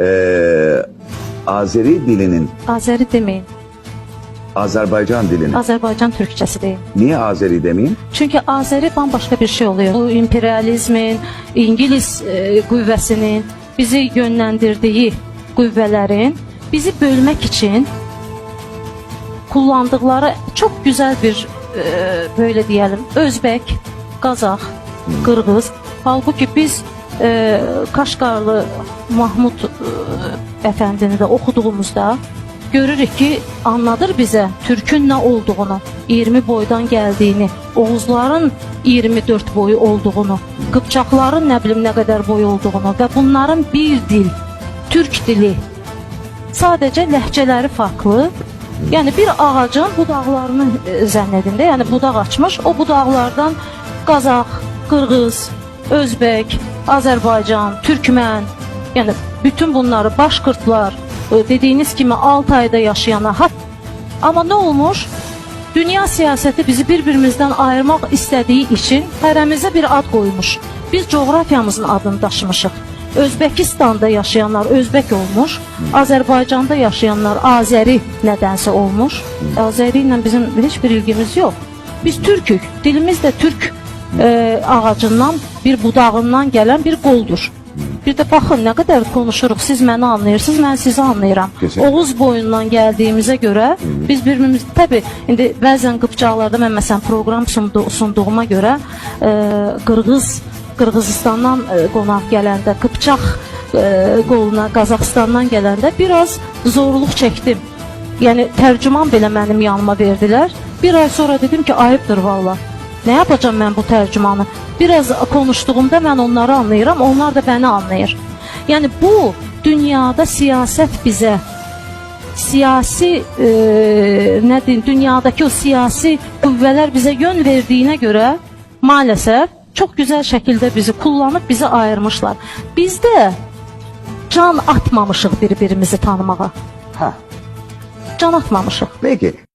Ee, Azeri dilinin, Azəri deməyin. Azerbaycan dilinin. Azərbaycan türkçəsi deyin. Niye Azeri demeyeyim? Çünki Azəri bambaşqa bir şey oluyor. Bu imperializmin, İngilis e, qüvvəsinin bizi yönləndirdiyi qüvvələrin bizi bölmək üçün kullandıkları çok güzel bir e, böyle diyelim Özbek, Kazak, Kırgız. Halbuki biz e, Kaşgarlı Mahmud e, Efendini de okuduğumuzda görürük ki anladır bize Türk'ün ne olduğunu, 20 boydan geldiğini, Oğuzların 24 boyu olduğunu, Kıpçakların ne bileyim ne kadar boy olduğunu ve bunların bir dil, Türk dili Sadəcə ləhcələri farklı. Yəni bir ağacın budaqlarını e, zənn edin də, yəni açmış, o budaqlardan Qazaq, Qırğız, Özbək, Azərbaycan, Türkmən, yəni bütün bunları başqırtlar, e, dediyiniz kimi Altayda yaşayanlar. Hat Amma nə olmuş? Dünya siyasəti bizi bir-birimizdən ayırmaq istədiyi üçün bir ad qoymuş. Biz coğrafiyamızın adını daşımışıq. Özbekistan'da yaşayanlar Özbek olmuş, Azerbaycan'da yaşayanlar Azeri nədənsə olmuş. Azeri ilə bizim heç bir ilgimiz yok. Biz Türkük, dilimiz de Türk e, ağacından, bir budağından gelen bir qoldur. Bir də baxın nə qədər konuşuruq, siz məni anlayırsınız, mən sizi anlayıram. Kesin. Oğuz boyundan gəldiyimizə görə biz bir-birimiz təbii indi bəzən qıpçaqlarda mən məsələn proqram sundu, sunduğuma görə e, Qırğız Qırğızıstandan e, qonaq gələndə, Qıpçaq e, qoluna Qazaxıstandan gələndə biraz zorluq çəkdim. Yəni tərcüman belə mənim yanıma verdilər. Bir ay sonra dedim ki, ayıbdır valla. Ne yapacağım ben bu tercümanı? Biraz konuştuğumda ben onları anlayıram, onlar da beni anlayır. Yani bu dünyada siyaset bize siyasi e, ne diyeyim dünyadaki o siyasi kuvveler bize yön verdiğine göre maalesef çok güzel şekilde bizi kullanıp bizi ayırmışlar. Biz de can atmamışıq bir-birimizi tanımağa. Ha. Can atmamışıq. Peki.